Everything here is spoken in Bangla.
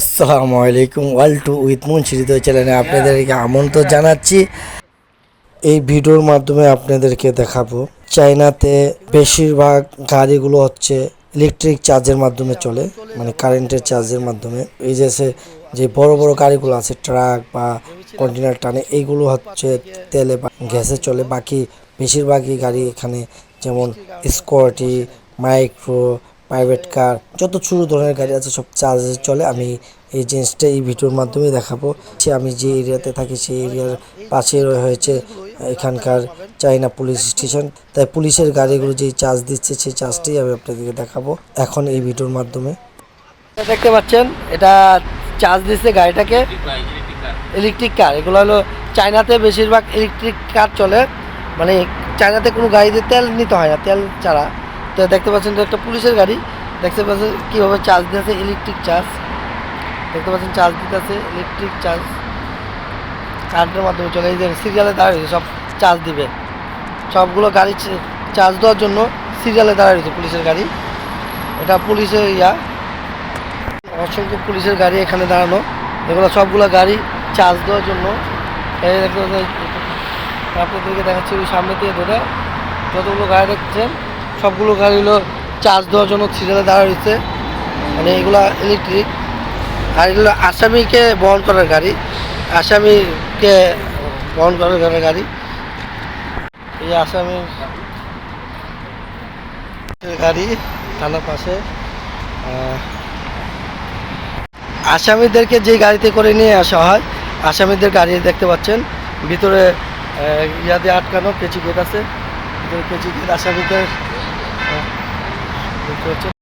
আসসালামু আলাইকুম ওয়াল টু উইথ মুন্সিরিত চ্যানেলে আপনাদেরকে আমন্ত্রণ জানাচ্ছি। এই ভিডিওর মাধ্যমে আপনাদেরকে দেখাবো। চায়নাতে বেশিরভাগ গাড়িগুলো হচ্ছে ইলেকট্রিক চার্জের মাধ্যমে চলে মানে কারেন্টের চার্জের মাধ্যমে। এই যে যে বড় বড় গাড়িগুলো আছে ট্রাক বা কন্টেনার টানে, এইগুলো হচ্ছে তেলে বা গ্যাসে চলে। বাকি বেশিরভাগই গাড়ি এখানে যেমন স্কোয়াটি মাইক্রো প্রাইভেট কার যত ছোটো ধরনের গাড়ি আছে, সব চার্জে চলে। আমি এই জিনিসটা এই ভিডিওর মাধ্যমে দেখাবো। যে আমি যে এরিয়াতে থাকি, সেই এরিয়ার পাশে হয়েছে এখানকার চাইনা পুলিশ স্টেশন। তাই পুলিশের গাড়িগুলো যেই চার্জ দিচ্ছে, সেই চার্জটাই আমি আপনাদেরকে দেখাবো এখন এই ভিডিওর মাধ্যমে। দেখতে পাচ্ছেন, এটা চার্জ দিচ্ছে গাড়িটাকে। ইলেকট্রিক কার এগুলো হলো চায়নাতে বেশিরভাগ ইলেকট্রিক কার চলে। মানে চায়নাতে কোনো গাড়িতে তেল নিতে হয় না, তেল ছাড়া। তো দেখতে পাচ্ছেন যে একটা পুলিশের গাড়ি। দেখতে পাচ্ছেন কীভাবে চার্জ দিতেছে ইলেকট্রিক চার্জ দেখতে পাচ্ছেন চার্জ দিতেছে ইলেকট্রিক চার্জ কারেন্টের মাধ্যমে চলে এই যে সিরিয়ালে দাঁড়িয়ে সব চার্জ দিবে। সবগুলো গাড়ি চার্জ দেওয়ার জন্য সিরিয়ালে দাঁড়িয়ে রয়েছে পুলিশের গাড়ি। এটা পুলিশের ইয়া। অসংখ্য পুলিশের গাড়ি এখানে দাঁড়ানো। এগুলো সবগুলো গাড়ি চার্জ দেওয়ার জন্য। আপনাদেরকে দেখাচ্ছি ওই সামনে দিয়ে ধরে। যতগুলো গাড়ি দেখছেন সবগুলো গাড়ি হলো চার্জ দেওয়ার জন্য সিরিয়ালে দাঁড়া রয়েছে। মানে এগুলো ইলেকট্রিক আর এগুলো আসামিকে বহন করার গাড়ি। আসামিকে বহন করার গাড়ি গাড়ি। এই আসামির গাড়ি থানার পাশে। আসামিদেরকে যে গাড়িতে করে নিয়ে আসা হয়, আসামিদের গাড়ি দেখতে পাচ্ছেন। ভিতরে ইয়া দিয়ে আটকানো কেচি গেট আছে। ভিতরে গেট, আসামিদের আহ, দেখতে পাচ্ছেন